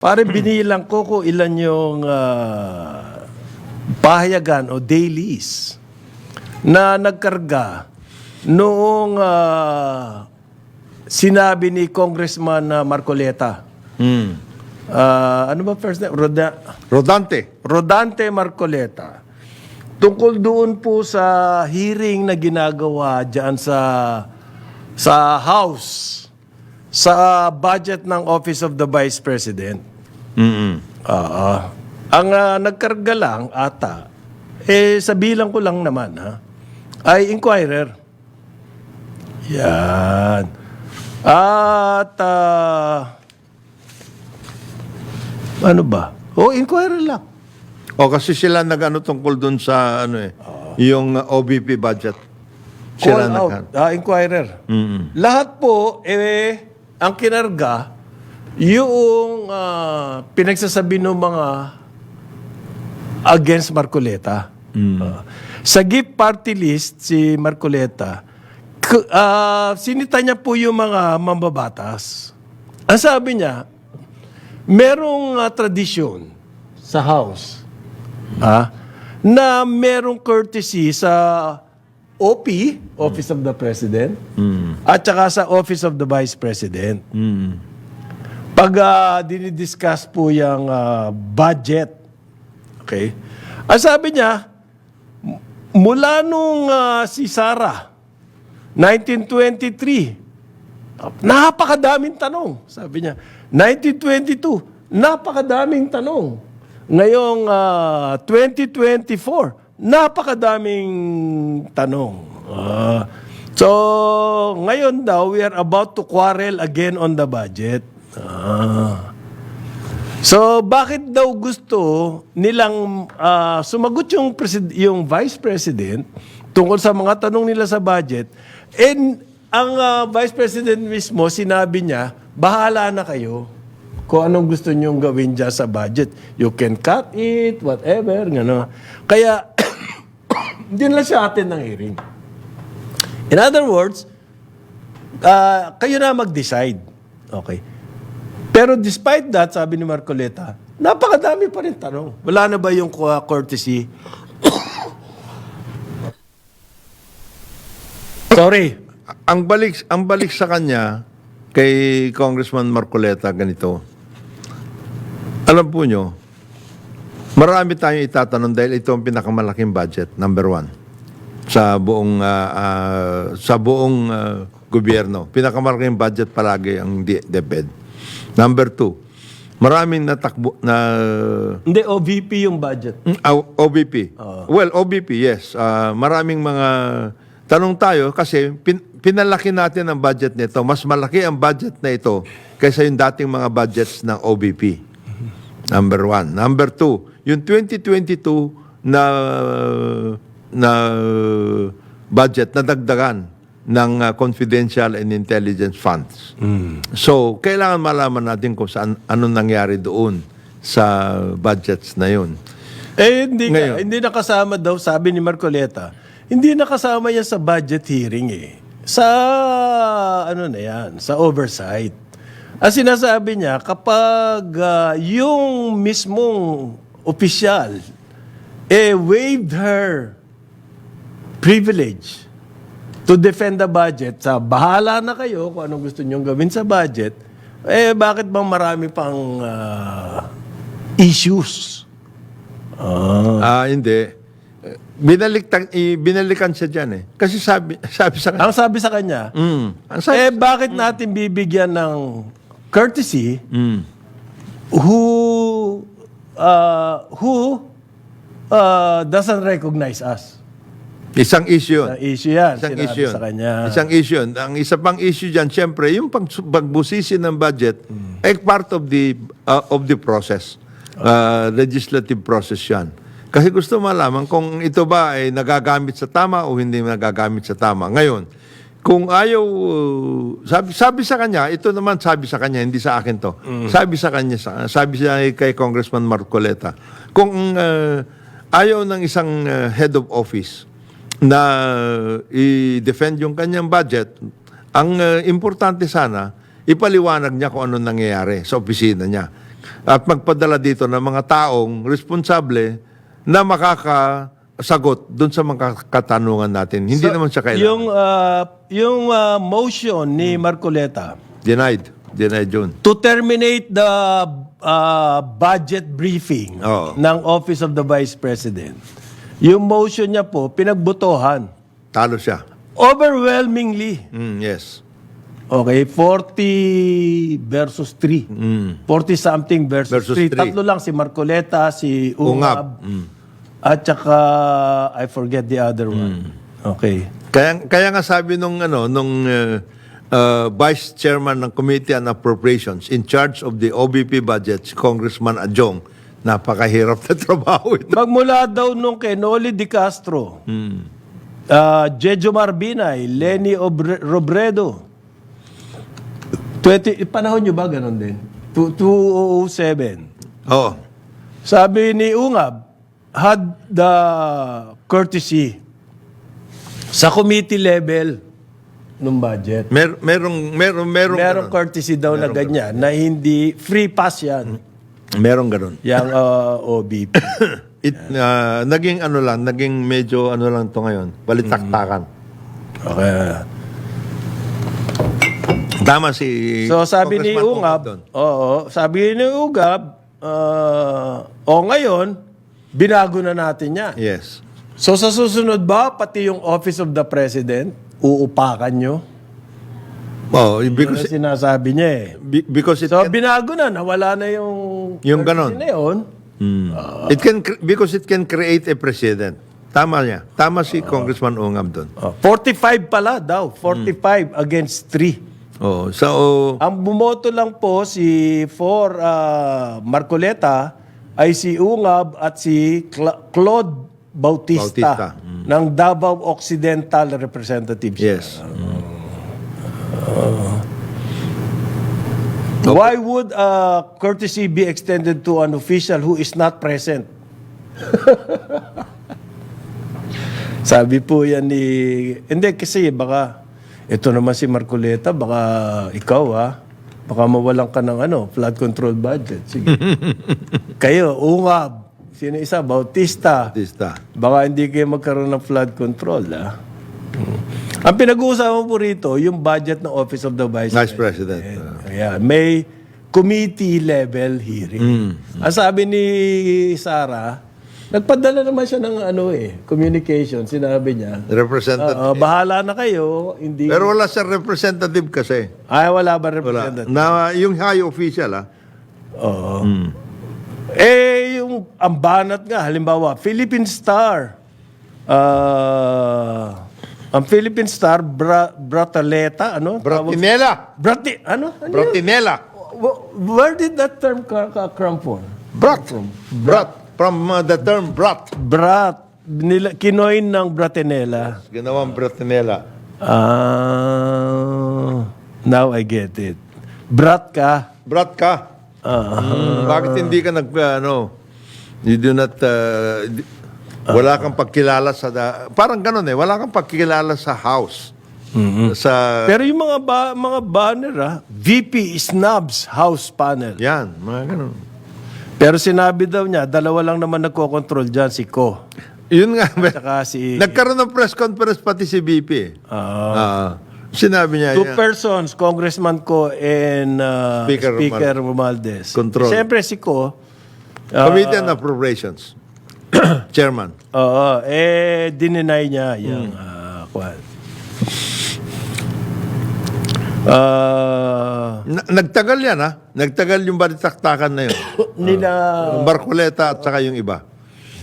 Pare, binilang ko kung ilan yung pahayagan o dailies na nagkarga noong ah, sinabi ni Congressman ah, Marcoleta. Mm. Ah, ano ba first name? Roda- Rodante. Rodante Marcoleta. Tungkol doon po sa hearing na ginagawa diyan sa sa House sa budget ng Office of the Vice President. Mm. Oo. Ang ah, nagkarga lang ata eh sa bilang ko lang naman ha ay inquirer. Yan. At ah, ano ba? Oh, inquirer lang. O kasi sila nag-ano tungkol dun sa ano eh, yung uh, OBP budget. Sila Call out, ah, inquirer. Mm. Lahat po, eh, ang kinarga, yung ah, pinagsasabi ng mga against Marcoleta. Ah, sa gift party list, si Marcoleta, ah, sinita niya po yung mga mambabatas. Ang sabi niya, merong ah, tradisyon sa house ah, na merong courtesy sa OP, Office of the President, at saka sa Office of the Vice President. Mm. Pag ah, dinidiscuss po yung ah, budget, okay, ang sabi niya, mula nung ah, si Sara, 1923, napakadaming tanong, sabi niya. 1922, napakadaming tanong. Ngayong ah, 2024, napakadaming tanong. Ah, so, ngayon daw, we are about to quarrel again on the budget. Ah. So, bakit daw gusto nilang ah, sumagot yung, presid- yung vice president tungkol sa mga tanong nila sa budget? And ang ah, vice president mismo, sinabi niya, bahala na kayo kung anong gusto niyong gawin dyan sa budget. You can cut it, whatever, gano. Kaya, hindi na siya atin ng hearing. In other words, ah, kayo na mag-decide. Okay. Pero despite that, sabi ni Marcoleta, napakadami pa rin tanong. Wala na ba yung uh, courtesy? Sorry. Ang balik ang balik sa kanya kay Congressman Marcoleta ganito. Alam po nyo, marami tayong itatanong dahil ito ang pinakamalaking budget, number one, sa buong ah, ah, sa buong ah, gobyerno. Pinakamalaking budget palagi ang DepEd. Number two, maraming natakbo na Hindi, OVP yung budget. Ah, OBP. Well, OBP, yes. Ah, maraming mga tanong tayo kasi pin- pinalaki natin ang budget nito. Mas malaki ang budget na ito kaysa yung dating mga budgets ng OBP. Number one. Number two, yung 2022 na na budget na dagdagan ng ah, confidential and intelligence funds. So, kailangan malaman natin kung saan anong nangyari doon sa budgets na yun. Eh, hindi, Ngayon. ka, hindi nakasama daw, sabi ni Marcoleta, hindi nakasama yan sa budget hearing eh. Sa, ano na yan, sa oversight. Ang sinasabi niya, kapag ah, yung mismong opisyal eh waived her privilege to defend the budget, sa bahala na kayo kung anong gusto niyong gawin sa budget, eh bakit bang marami pang ah, issues? Ah, hindi. Eh, Binaliktang, i- binalikan siya dyan eh. Kasi sabi, sabi sa kanya, Ang sabi sa kanya, mm, ang sabi, eh bakit natin bibigyan ng courtesy mm, who uh, who uh, doesn't recognize us? Isang issue yun. Ang issue yan, Isang sinabi issue yun. sa kanya. Isang issue yun. Ang isa pang issue dyan, siyempre, yung pag, pagbusisi ng budget, ay part of the uh, of the process. Uh, legislative process yan. Kasi gusto malaman kung ito ba ay nagagamit sa tama o hindi nagagamit sa tama. Ngayon, kung ayaw, sabi, sabi sa kanya, ito naman sabi sa kanya, hindi sa akin to. Sabi sa kanya, sa- sabi siya kay Congressman Marcoleta, kung uh, ayaw ng isang uh, head of office na i-defend yung kanyang budget, ang uh, importante sana, ipaliwanag niya kung ano nangyayari sa opisina niya. at magpadala dito ng mga taong responsable na makakasagot doon sa mga katanungan natin. Hindi naman siya kailangan. Yung, ah, yung ah, motion ni Marcoleta Denied. Denied yun. to terminate the ah, budget briefing Oo. ng Office of the Vice President. Yung motion niya po, pinagbutohan. Talo siya. Overwhelmingly. Mm, yes. Okay, 40 versus 3. 40 something versus, Mm. Versus 3. three. Tatlo lang si Marcoleta, si Ungab. Ungab, at saka I forget the other Mm. one. Okay. Kaya kaya nga sabi nung ano nung uh, uh, Vice Chairman ng Committee on Appropriations in charge of the OBP budget, si Congressman Adjong, napakahirap na trabaho ito. Magmula daw nung kay Noli Di Castro, Hmm. ah, Jejo Marbinay, Lenny Obre- Robredo. 20, panahon nyo ba ganun din? Two- 2007. Oo. Sabi ni Ungab, had the courtesy sa committee level ng budget. Mer merong merong merong Merong courtesy daw na ganyan, na hindi free pass yan. Merong ganun. Yang ah, OBP. It uh, naging ano lang, naging medyo ano lang to ngayon, balitaktakan. Okay. Tama si So sabi ni Congressman Ungab, doon. oo, sabi ni Ungab, ah, o ngayon, binago na natin yan. Yes. So sa susunod ba, pati yung Office of the President, uupakan nyo? Oh, Yun because ang sinasabi niya eh. be- because it So can, binago na, nawala na yung... Yung ganon. na yun. it can cre- because it can create a precedent. Tama niya. Tama si Congressman Ungab doon. Oh, 45 pala daw, 45 against 3. Oh, so Ang bumoto lang po si for ah, Marcoleta ay si Ungab at si Cla- Claude Bautista, Bautista, ng Davao Occidental Representatives. yes. Why would uh, courtesy be extended to an official who is not present? Sabi po yan ni... Hindi, kasi baka... Ito naman si Marcoleta, baka ikaw ha. Baka mawalan ka ng ano, flood control budget. Sige. Kayo, ungab. Sino isa? Bautista. Bautista. Baka hindi kayo magkaroon ng flood control, ha? Ang pinag-uusapan po rito, yung budget ng Office of the Vice, Vice President. Ayan, may committee level hearing. Ang sabi ni Sara, nagpadala naman siya ng ano eh, communication, sinabi niya. Representative. "Oo, bahala na kayo, hindi... Pero wala sa representative kasi. Ay, wala ba Wala. representative? Na yung high official ah. Oo. Eh, yung ang banat nga, halimbawa, Philippine Star. Ah, ang Philippine Star, Bra, Brataleta, ano? Bratinela. Brati, ano? ano? Bratinela. Wh- Where did that term come from? Brat. Brat. From uh, the term brat. Brat. Nila, kinoin ng Bratinela. Ginawang Bratinela. Ah, now I get it. Brat ka. Brat ka. Ah. Mm, bakit hindi ka nag, uh, ano, you do not, uh, wala kang pagkilala sa, da- parang ganun eh, wala kang pagkilala sa house. Sa, Pero yung mga ba, mga banner ah, VP Snubs House Panel. yan, mga ganun. Pero sinabi daw niya, dalawa lang naman nagko-control dyan, si Ko. Yun nga, Tsaka si... nagkaroon ng press conference pati si BP. eh. Ah. Ah, sinabi niya, two yan. persons, Congressman Ko and uh, Speaker Speaker, Romualdez. Control. Siyempre si Ko, ah, Committee on Appropriations. Chairman. oo, eh, dininay niya yung ah, kwan. Ah, Na- nagtagal yan, ha? Nagtagal yung balitaktakan na yun. nila, Yung Barcoleta at saka yung iba.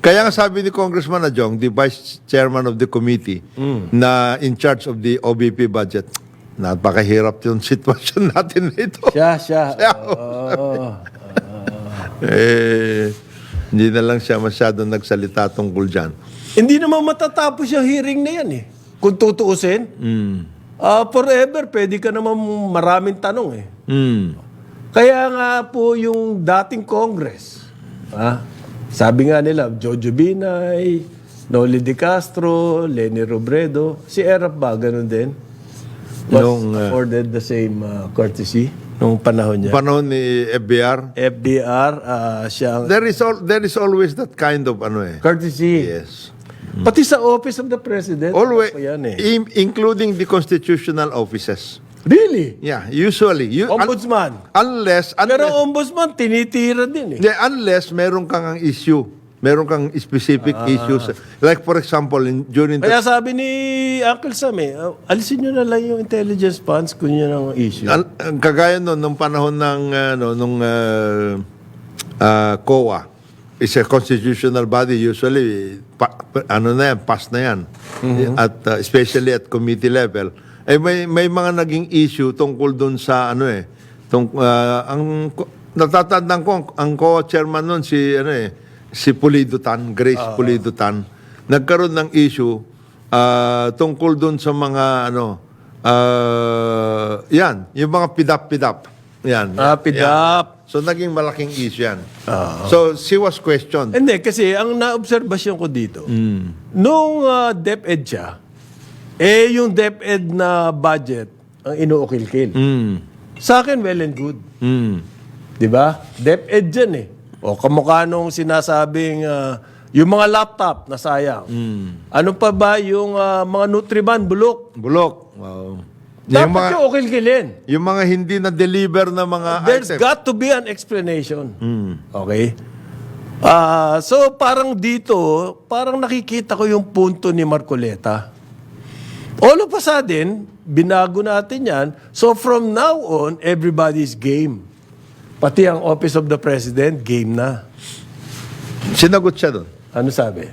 Kaya nga sabi ni Congressman Adjong, the Vice Chairman of the committee, na in charge of the OBP budget, napakahirap yung sitwasyon natin nito. siya, siya. Siya. Oo. Eh, hindi na lang siya masyadong nagsalita tungkol dyan. Hindi naman matatapos yung hearing na yan eh. Kung tutuusin, ah, forever, pwede ka naman maraming tanong eh. Hmm. Kaya nga po yung dating Congress, ah, sabi nga nila, Jojo Binay, Noli De Castro, Lenny Robredo, si Erap ba, ganun din? Was Nung, uh, afforded the same uh, courtesy nung panahon niya. Panahon ni FBR. FDR, uh, siya ang There is all there is always that kind of ano eh. courtesy. Yes. Pati sa office of the president. Always ako yan eh. in- including the constitutional offices. Really? Yeah, usually you un- Ombudsman. unless Pero unless, ombudsman, tinitira din eh. Hindi, unless meron kang ang issue, meron kang specific Ah. issues. Like for example, in, during the Kaya sabi ni Uncle Sam eh, uh, alisin nyo na lang yung intelligence funds kung yun ang issue. Al- ang kagaya noon nung panahon ng ano nung uh, uh, COA is a constitutional body usually pa, pa- ano na yan pass na yan at uh, especially at committee level eh may may mga naging issue tungkol doon sa ano eh tung uh, ang natatandaan ko ang, ang COA chairman noon si ano eh si Pulido Tan Grace Pulido Tan nagkaroon ng issue uh, tungkol doon sa mga ano uh, yan yung mga pidap-pidap yan Ah, pidap. So, naging malaking issue yan. So, she was questioned. Hindi, kasi ang naobserbasyon ko dito, nung uh, DepEd siya, eh yung DepEd na budget ang inuukil-kil. Mm. Sa akin, well and good. Mm. Di ba? DepEd dyan eh. O kamukha nung sinasabing uh, yung mga laptop na sayang. Ano pa ba yung uh, mga Nutriban, bulok? Bulok. Wow. Dapat Yung mga, yung ukil-kilin. yung mga hindi na-deliver na mga There's items. got to be an explanation. Okay? Ah, so parang dito, parang nakikita ko yung punto ni Marcoleta. All of a sudden, binago natin yan. So from now on, everybody's game. Pati ang Office of the President, game na. Sinagot siya doon. Ano sabi?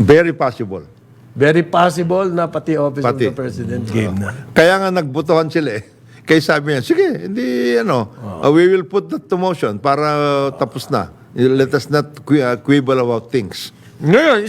Very possible. Very possible na pati Office Pati. of the President, game na. Kaya nga nagbutuhan sila eh. Kaya sabi niya, sige, hindi ano, uh, we will put that to motion para tapos na. Let us not qui- uh, quibble about things. Ngayon,